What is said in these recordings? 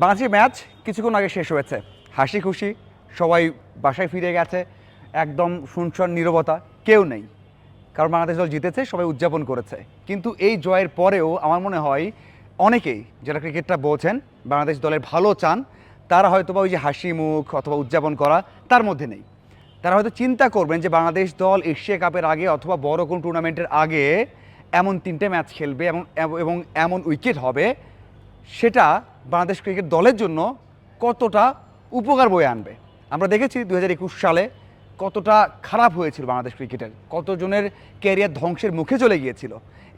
বাংলাদেশের ম্যাচ কিছুক্ষণ আগে শেষ হয়েছে। হাসি খুশি সবাই বাসায় ফিরে গেছে, একদম শুনশন, নীরবতা, কেউ নেই। কারণ বাংলাদেশ দল জিতেছে, সবাই উদযাপন করেছে। কিন্তু এই জয়ের পরেও আমার মনে হয় অনেকেই যারা ক্রিকেটটা বোঝেন বাংলাদেশ দলের ভালো চান, তারা হয়তো বা ওই যে হাসি মুখ অথবা উদযাপন করা তার মধ্যে নেই। তারা হয়তো চিন্তা করবেন যে বাংলাদেশ দল এশিয়া কাপের আগে অথবা বড় কোনো টুর্নামেন্টের আগে এমন তিনটে ম্যাচ খেলবে এবং এবং এমন উইকেট হবে, সেটা বাংলাদেশ ক্রিকেট দলের জন্য কতটা উপকার বয়ে আনবে? আমরা দেখেছি দু হাজার একুশ সালে কতটা খারাপ হয়েছিল বাংলাদেশ ক্রিকেটের, কতজনের ক্যারিয়ার ধ্বংসের মুখে চলে গিয়েছিল।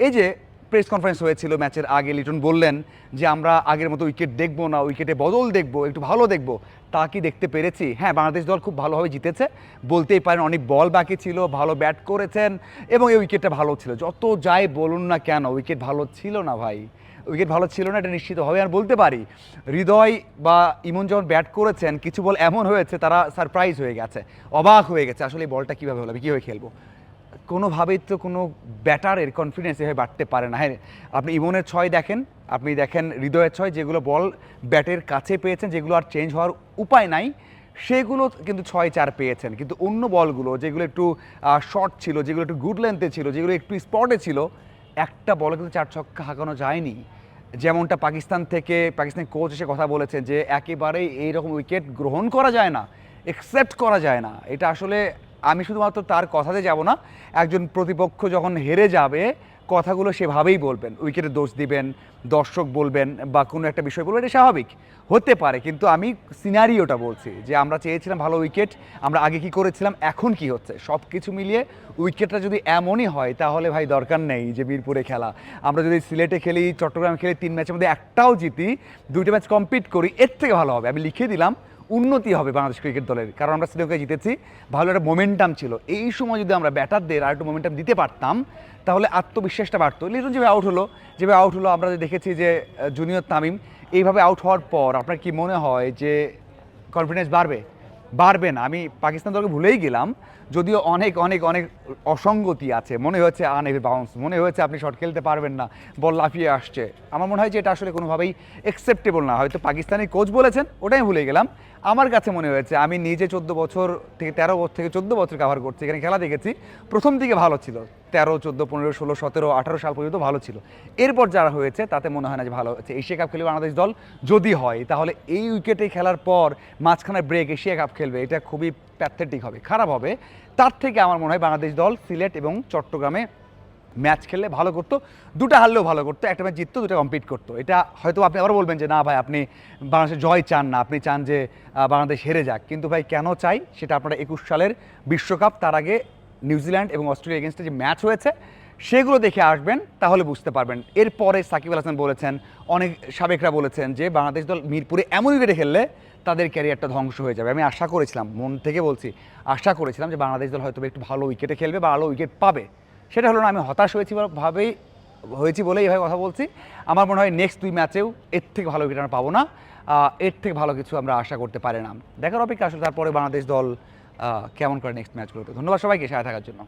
এই যে প্রেস কনফারেন্স হয়েছিল, ম্যাচের আগে লিটন বললেন যে, আমরা আগের মতো উইকেট দেখব না, উইকেটে বদল দেখব, একটু ভালো দেখব। তা কি দেখতে পেরেছি? হ্যাঁ বাংলাদেশ দল খুব ভালোভাবে জিতেছে। বলতেই পারেন অনেক বল বাকি ছিল, ভালো ব্যাট করেছেন এবং এই উইকেটটা ভালো ছিল। যত যাই বলুন না কেন, উইকেট ভালো ছিল না ভাই। উইকেট ভালো ছিল না, এটা নিশ্চিত হবে। আর বলতে পারি, হৃদয় বা ইমন যখন ব্যাট করেছেন, কিছু বল এমন হয়েছে, তারা সারপ্রাইজ হয়ে গেছে, অবাক হয়ে গেছে, আসলে এই বলটা কীভাবে হলো, আমি কীভাবে খেলব? কোনোভাবেই তো কোনো ব্যাটারের কনফিডেন্স এভাবে বাড়তে পারে না। হ্যাঁ আপনি ইমনের ছয় দেখেন, আপনি দেখেন হৃদয়ের ছয়, যেগুলো বল ব্যাটের কাছে পেয়েছেন, যেগুলো আর চেঞ্জ হওয়ার উপায় নাই, সেগুলো কিন্তু ছয় চার পেয়েছেন। কিন্তু অন্য বলগুলো, যেগুলো একটু শর্ট ছিল, যেগুলো একটু গুড লেন্থে ছিল, যেগুলো একটু স্পটে ছিল একটা বলে কিন্তু চার ছক্কা হাঁকানো যায়নি। যেমনটা পাকিস্তান থেকে পাকিস্তানের কোচ এসে কথা বলেছে যে, একেবারেই এইরকম উইকেট গ্রহণ করা যায় না একসেপ্ট করা যায় না। এটা আসলে আমি শুধুমাত্র তার কথাতে যাব না, একজন প্রতিপক্ষ যখন হেরে যাবে কথাগুলো সেভাবেই বলবেন, উইকেটে দোষ দিবেন, দর্শক বলবেন বা কোনো একটা বিষয় বলবেন, এটা স্বাভাবিক। হতে পারে, কিন্তু আমি সিনারিওটা বলছি যে আমরা চেয়েছিলাম ভালো উইকেট, আমরা আগে কি করেছিলাম, এখন কি হচ্ছে? সব কিছু মিলিয়ে উইকেটটা যদি এমনই হয়, তাহলে ভাই দরকার নেই যে মিরপুরে খেলা। আমরা যদি সিলেটে খেলি, চট্টগ্রামে খেলি, তিন ম্যাচের মধ্যে একটাও জিতি, দুইটা ম্যাচ কম্পিট করি, এর থেকে ভালো হবে। আমি লিখে দিলাম উন্নতি হবে বাংলাদেশ ক্রিকেট দলের। কারণ আমরা শ্রীলঙ্কায় জিতেছি, ভালো একটা মোমেন্টাম ছিল। এই সময় যদি আমরা ব্যাটারদের আর একটু মোমেন্টাম দিতে পারতাম, তাহলে আত্মবিশ্বাসটা বাড়তো। লিটন যেভাবে আউট হলো যেভাবে আউট হলো, আমরা দেখেছি যে জুনিয়র তামিম এইভাবে আউট হওয়ার পর আপনার কি মনে হয় যে কনফিডেন্স বাড়বে? বাড়বে না। আমি পাকিস্তান দলকে ভুলেই গেলাম যদিও অনেক অনেক অনেক অসঙ্গতি আছে। মনে হচ্ছে আনএভি বাউন্স মনে হয়েছে, আপনি শট খেলতে পারবেন না। বল লাফিয়ে আসছে। আমার মনে হয় যে এটা আসলে কোনোভাবেই অ্যাকসেপ্টেবল না। হয়তো পাকিস্তানি কোচ বলেছেন, ওটাই ভুলে গেলাম। আমার কাছে মনে হয়েছে, আমি নিজে চোদ্দ বছর থেকে, তেরো বছর থেকে চোদ্দ বছর কাভার করছি, এখানে খেলা দেখেছি। প্রথম দিকে ভালো ছিল। তেরো, চোদ্দ, পনেরো, ষোলো, সতেরো, আঠারো সাল পর্যন্ত ভালো ছিল। এরপর যারা হয়েছে, তাতে মনে হয় না যে ভালো হয়েছে। এশিয়া কাপ খেলবে বাংলাদেশ দল যদি হয়, তাহলে এই উইকেটে খেলার পর মাঝখানে ব্রেক এশিয়া কাপ খেলবে। এটা খুবই প্যাথেটিক হবে, খারাপ হবে। তার থেকে আমার মনে হয় বাংলাদেশ দল, সিলেট এবং চট্টগ্রামে ম্যাচ খেললে ভালো করতো। দুটো হারলেও ভালো করতো, একটা ম্যাচ জিততো, দুটো কমপ্লিট করতো। এটা হয়তো আপনি আবার বলবেন যে, না ভাই, আপনি বাংলাদেশের জয় চান না, আপনি চান যে বাংলাদেশ হেরে যাক। কিন্তু ভাই, কেন চাই? সেটা আপনারা একুশ সালের বিশ্বকাপ, তার আগে নিউজিল্যান্ড এবং অস্ট্রেলিয়া এগেনস্টে যে ম্যাচ হয়েছে সেগুলো দেখে আসবেন, তাহলে বুঝতে পারবেন। এরপরে সাকিব আল হাসান বলেছেন, অনেক সাবেকরা বলেছেন যে, বাংলাদেশ দল মিরপুরে এমন উইকেটে খেললে তাদের ক্যারিয়ারটা ধ্বংস হয়ে যাবে। আমি আশা করেছিলাম, মন থেকে বলছি, আশা করেছিলাম যে বাংলাদেশ দল হয়তো একটু ভালো উইকেটে খেলবে বা ভালো উইকেট পাবে। সেটা হলো না, আমি হতাশ হয়েছি ভাবেই হয়েছি বলেই এভাবে কথা বলছি। আমার মনে হয় নেক্সট দুই ম্যাচেও এর থেকে ভালো উইকেট আমরা পাবো না। এর থেকে ভালো কিছু আমরা আশা করতে পারি না। দেখার অপেক্ষা আসলে তারপরে বাংলাদেশ দল কেমন করে নেক্সট ম্যাচগুলোতে ধন্যবাদ সবাইকে, সাথে থাকার জন্য।